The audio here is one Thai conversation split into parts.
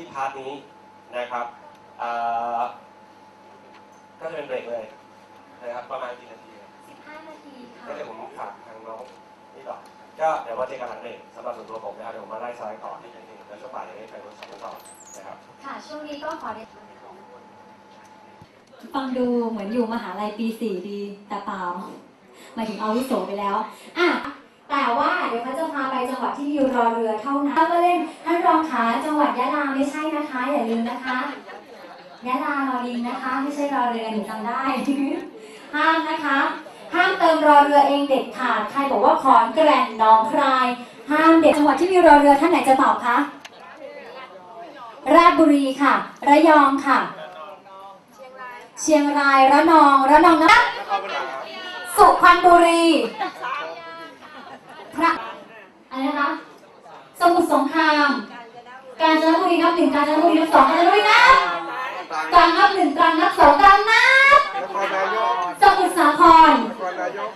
ที่พาร์ทนี้นะครับอ่าก็จะเป็นเบรกเลยนะครับประมาณกี่นาที15 นาทีค่ะก็เดี๋ยวผมฝากทางน้องนี่ต่อก็เดี๋ยวมาเจอกันหลังเบรกสำหรับส่วนตัวผมนะครับเดี๋ยวผมมาไล่สไลด์ต่อที่นิดนึงแล้วช่วงบ่ายเดี๋ยวได้ไปเวิร์กช็อปกันต่อนะครับค่ะ ช่วงนี้ก็ขอเรียนฟังดูเหมือนอยู่มหาลัยปีสี่ดี แต่เปล่าหมายถึงอาวุโสไปแล้ว อะ แต่ว่าเดี๋ยวเขาจะพาไปจังหวัดที่มีรอเรือเท่านั้นก็เล่นท่านรอ งขาจังหวัดยะลาไม่ใช่นะคะ อย่าลืมนะคะยะลารอลิงนะคะ ไม่ใช่รอเรือหนูจำได้ห้ามนะคะห้ามเติมรอเรือเองเด็ดขาดใครบอกว่าขอนแก่นหนองคาย ห้ามเด็ดจังหวัดที่มีรอเรือท่านไหนจะตอบคะราชบุรีค่ะ ระยองค่ะ เชียงรายระนองระนองนะสุพรรณบุรีพระอะไรนะคะ สมุทรสงคราม กาญจนบุรีนับ หนึ่งกาญจนบุรีนับสองกาญจนบุรีนับตรังนับหนึ่งตรังนับสองตรังนับสมุทรสาครนครนายก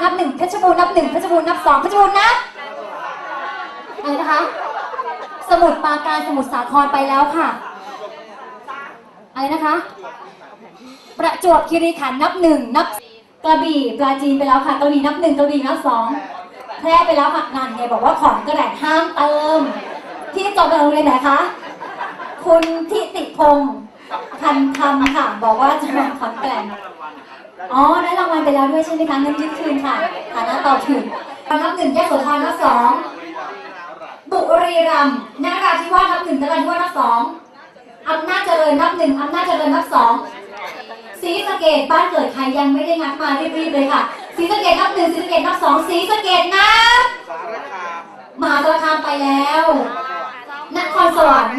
นับหนึ่งเพชรบูรณ์นับหนึ่งเพชรบูรณ์นับสองเพชรบูรณ์นับอะไรนะคะ สมุทรปราการสมุทรสาครไปแล้วค่ะอะไรนะคะ ประจวบคีรีขันธ์นับหนึ่งนับกระบี่ปราจีนไปแล้วค่ะกระบี่นับหนึ่งกระบี่นับสองแพร่ไปแล้วค่ะนั่นไงบอกว่าของกระแดดห้ามเติม ที่จบโรงเรียนไหนคะ คุณทิติพงศ์พันคำค่ะ บอกว่าจะมาขอนแก่นอ๋อ ได้รางวัลไปแล้วด้วยใช่ไหมคะเงินยึดคืนค่ะฐานะตอบถึงนับหนึ่งยะโสธรนับสองบุรีรัมย์นราธิวาสนับหนึ่งนราธิวาสนับสองอำนาจเจริญนับหนึ่งอำนาจเจริญนับสองศรีสะเกดบ้านเกิดใครยังไม่ได้งัดมารีบๆเลยค่ะศรีสะเกดนับหนึ่งศรีสะเกดนับสองศรีสะเกดนับมหาสารคามไปแล้วนครสวรรค์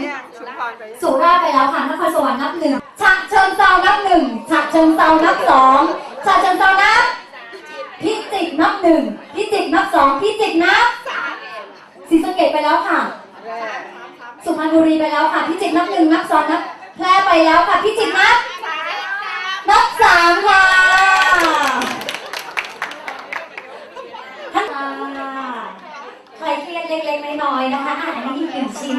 สุราไปแล้วค่ะนครสวรรค์นับหนึ่งฉะเชิงเซานับหนึ่งฉะเชิงเซานับสองฉะเชิงเซานับพิจิตรนับหนึ่งพิจิตรนับสองพิจิตรนับศรีสะเกดไปแล้วค่ะ สุพรรณบุรีไปแล้วค่ะพิจิตรนับหนึ่งนับสองนับแพร่ไปแล้วค่ะพิจิตรนับนับสามค่ะใครเครียดเล็กๆน้อยๆนะคะอ่านนี้อีกหนึ่งชิ้น